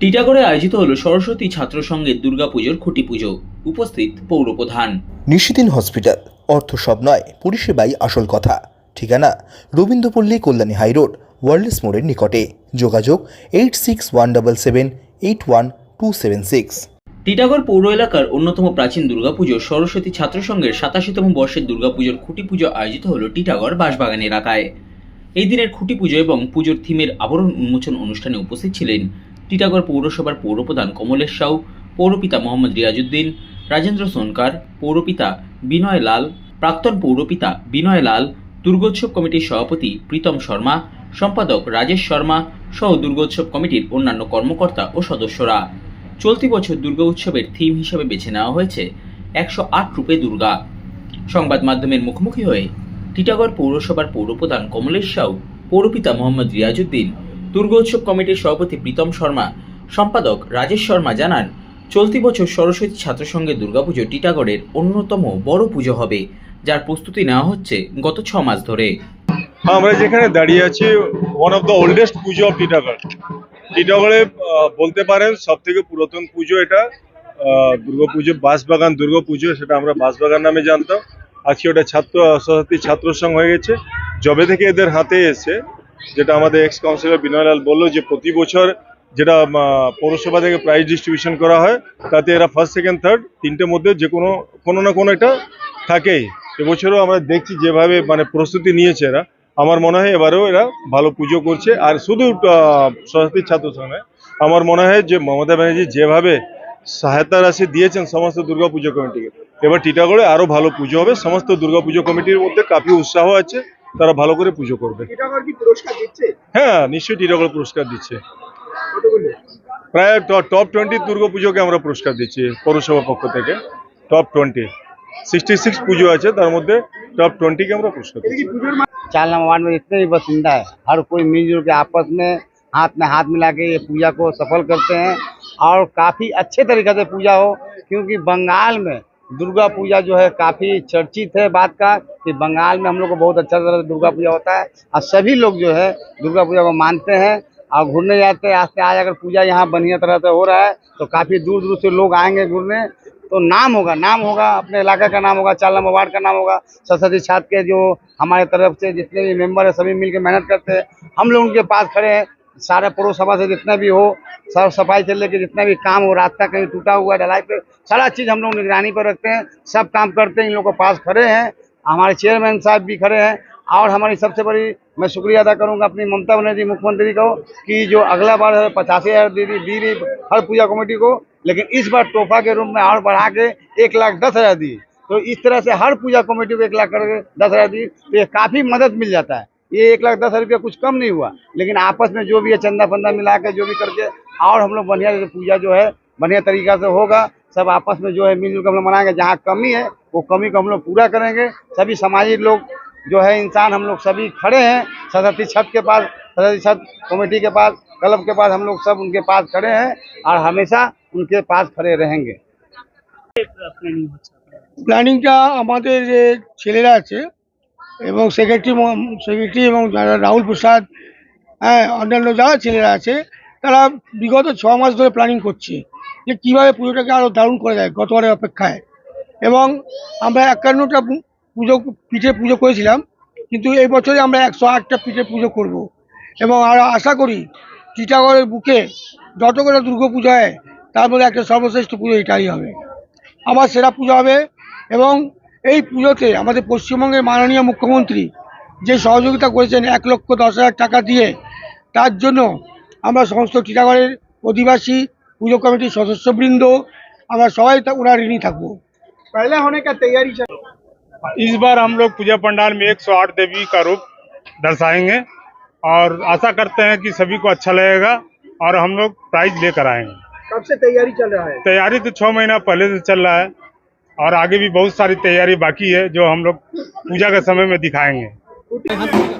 টিটাগড়ে আয়োজিত হলো সরস্বতী ছাত্র সংঘের দুর্গাপুজোর খুঁটি পুজো। উপস্থিত পৌরপ্রধান। নিশিদিন হসপিটাল। অর্থ সব নয় পরিষেবাই আসল কথা। ঠিকানা রবীন্দ্রপল্লী কল্যাণী হাইরোড ওয়ার্ল্ডস মোড়ের নিকটে। যোগাযোগ eight six one double seven eight one two seven six. Titagarh পৌর এলাকার অন্যতম প্রাচীন দুর্গাপুজো সরস্বতী ছাত্র সংঘের সাতাশিতম বর্ষের দুর্গাপুজোর খুঁটি পুজো আয়োজিত হলো টিটাগড় বাঁশবাগান এলাকায়। এই দিনের খুঁটি পুজো এবং পুজোর থিমের আবরণ উন্মোচন অনুষ্ঠানে উপস্থিত ছিলেন টিটাগড় পৌরসভার পৌরপ্রধান কমলেশ সাউ, পৌরপিতা মোহাম্মদ রিয়াজুদ্দিন, রাজেন্দ্র সোনকার, পৌরপিতা বিনয় লাল, প্রাক্তন পৌরপিতা বিনয় লাল, দুর্গোৎসব কমিটির সভাপতি প্রীতম শর্মা, সম্পাদক রাজেশ শর্মা সহ দুর্গোৎসব কমিটির অন্যান্য কর্মকর্তা ও সদস্যরা। চলতি বছর দুর্গা উৎসবের থিম হিসেবে বেছে নেওয়া হয়েছে একশো আট রূপে দুর্গা। সংবাদ মাধ্যমের মুখোমুখি হয়ে টিটাগড় পৌরসভার পৌরপ্রধান কমলেশ সাউ, পৌরপিতা মোহাম্মদ রিয়াজউদ্দিন দুর্গোৎসব কমিটির সভাপতি প্রীতম শর্মা, সম্পাদক রাজেশ শর্মা জানান, চলতি বছর সরস্বতী ছাত্র সংঘের দুর্গাপুজো টিটাগড়ের অন্যতম বড় পুজো হবে, যার প্রস্তুতি নেওয়া হচ্ছে গত ছ মাস ধরে। আমরা যেখানে দাঁড়িয়ে আছি one of the oldest puja of Titagarh. টিটাগড়ে বলতে পারেন সব থেকে পুরাতন পুজো এটা দুর্গা পুজো বাঁশবাগান দুর্গা পুজো সেটা আমরা বাঁশবাগান নামে জানতাম। আজকে ওটা ছাত্র, সরস্বতী ছাত্র সংঘ হয়ে গেছে। যবে থেকে এদের হাতে এসে যেটা আমাদের এক্স কাউন্সিলর বিনয়লাল বলল যে প্রতি বছর যেটা পৌরসভা থেকে প্রাইজ ডিস্ট্রিবিউশন করা হয় তাতে এরা ফার্স্ট সেকেন্ড থার্ড তিনটের মধ্যে যে কোনো কোনো না কোনো একটা থাকেই। এবছরও আমরা দেখছি যেভাবে মানে প্রস্তুতি নিয়েছে এরা। আমার মনে হয় এবারেও এরা ভালো পুজো করছে। আর শুধু সরস্বতী ছাত্র নয়, আমার মনে হয় যে মমতা ব্যানার্জি যেভাবে সহায়তা রাশি দিয়েছেন সমস্ত দুর্গা পুজো কমিটিকে এবার টিটাগড়ে আরও ভালো পুজো হবে। সমস্ত দুর্গা পুজো কমিটির মধ্যে কাফি উৎসাহ আছে। তারা ভালো করে পুজো করবে টিটাগড় কি পুরস্কার দিচ্ছে হ্যাঁ নিশ্চয়ই টিটাগড় পুরস্কার দিচ্ছে কতগুলো প্রায় টপ টোয়েন্টি দুর্গা পুজোকে আমরা পুরস্কার দিচ্ছি পৌরসভা পক্ষ থেকে টপ টোয়েন্টি সিক্সটি সিক্স পুজো আছে তার মধ্যে টপ টোয়েন্টিকে আমরা পুরস্কার এটা দিচ্ছি কি পুজোর মা- चार नंबर वार्ड में जितने भी बासिंदा है हर कोई मिलजुल के आपस में हाथ में हाथ मिला के ये पूजा को सफल करते हैं और काफ़ी अच्छे तरीके से पूजा हो क्योंकि बंगाल में दुर्गा पूजा जो है काफ़ी चर्चित है बात का कि बंगाल में हम लोग को बहुत अच्छा तरह से दुर्गा पूजा होता है। और सभी लोग जो है दुर्गा पूजा को मानते हैं और घूमने जाते हैं। आज से आज अगर पूजा यहाँ बढ़िया तरह से हो रहा है तो काफ़ी दूर दूर से लोग आएँगे घूमने तो नाम होगा नाम होगा, अपने इलाके का नाम होगा चार नंबर वार्ड का नाम होगा, सरस्वती छात्र के जो हमारे तरफ़ से जितने भी मेंबर है, सभी मिलकर मेहनत करते हैं। हम लोग उनके पास खड़े हैं सारे पड़ोस सभा से जितना भी हो साफ़ सफ़ाई से लेके जितना भी काम हो, रास्ता कहीं टूटा हुआ, ढलाई पे, सारा चीज़ हम लोग निगरानी पर रखते हैं। सब काम करते हैं, इन लोग के पास खड़े हैं। हमारे चेयरमैन साहब भी खड़े हैं। और हमारी सबसे बड़ी, मैं शुक्रिया अदा करूँगा अपनी ममता बनर्जी, मुख्यमंत्री को, कि जो अगला बार है, पचासी हज़ार दी दी दी हर पूजा कमेटी को। लेकिन इस बार तोहफा के रूप में और बढ़ा के एक लाख दस हज़ार दी। तो इस तरह से हर पूजा कमेटी को एक लाख करके दस हज़ार दी। तो ये काफ़ी मदद मिल जाता है। ये एक लाख दस हज़ार रुपया कुछ कम नहीं हुआ लेकिन आपस में जो भी है चंदा फंदा मिला के जो भी करके और हम लोग बढ़िया से पूजा जो है बढ़िया तरीका से होगा सब आपस में जो है मिलजुल कर हम लोग मनाएंगे जहाँ कमी है वो कमी को हम लोग पूरा करेंगे सभी सामाजिक लोग जो है इंसान हम लोग सभी खड़े हैं सरस्वती छत के पास सरस्वती छत कमेटी के पास क्लब के पास हम लोग सब उनके पास खड़े हैं और हमेशा उनके पास खड़े रहेंगे প্ল্যানিংটা আমাদের যে ছেলেরা আছে এবং সেক্রেটারি সেক্রেটারি এবং যারা রাহুল প্রসাদ হ্যাঁ অন্যান্য যারা ছেলেরা আছে, তারা বিগত ছ মাস ধরে প্ল্যানিং করছে যে কীভাবে পুজোটাকে আরও দারুণ করা যায় গতবারের অপেক্ষায়। এবং আমরা একান্নটা পুজো পিঠে পুজো করেছিলাম, কিন্তু এই বছরে আমরা একশো আটটা পিঠে পুজো করব। এবং আর আশা করি টিটাগড়ের বুকে যতগুলো দুর্গা পুজো হয় তার মধ্যে একটা সর্বশ্রেষ্ঠ পুজো এটাই হবে। আমার সেরা পুজো হবে এবং এই পুজোতে আমাদের পশ্চিমবঙ্গের মাননীয় মুখ্যমন্ত্রী যে সহযোগিতা করেছেন এক লক্ষ দশ হাজার টাকা দিয়ে তার জন্য আমরা সমস্ত টিটাগড়ের অধিবাসী পুজো কমিটির সদস্যবৃন্দ আমরা সবাই তা- ওনার ঋণী থাকবো पहले होने का तैयारी चल इस बार हम लोग पूजा पंडाल में 108 देवी का रूप दर्शाएंगे और आशा करते हैं कि सभी को अच्छा लगेगा और हम लोग प्राइज लेकर आएंगे कब से तैयारी चल रहा है तैयारी तो छः महीना पहले से चल रहा है और आगे भी बहुत सारी तैयारी बाकी है, जो हम लोग पूजा के समय में दिखाएँगे।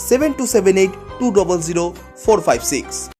seven two seven eight two double zero four five six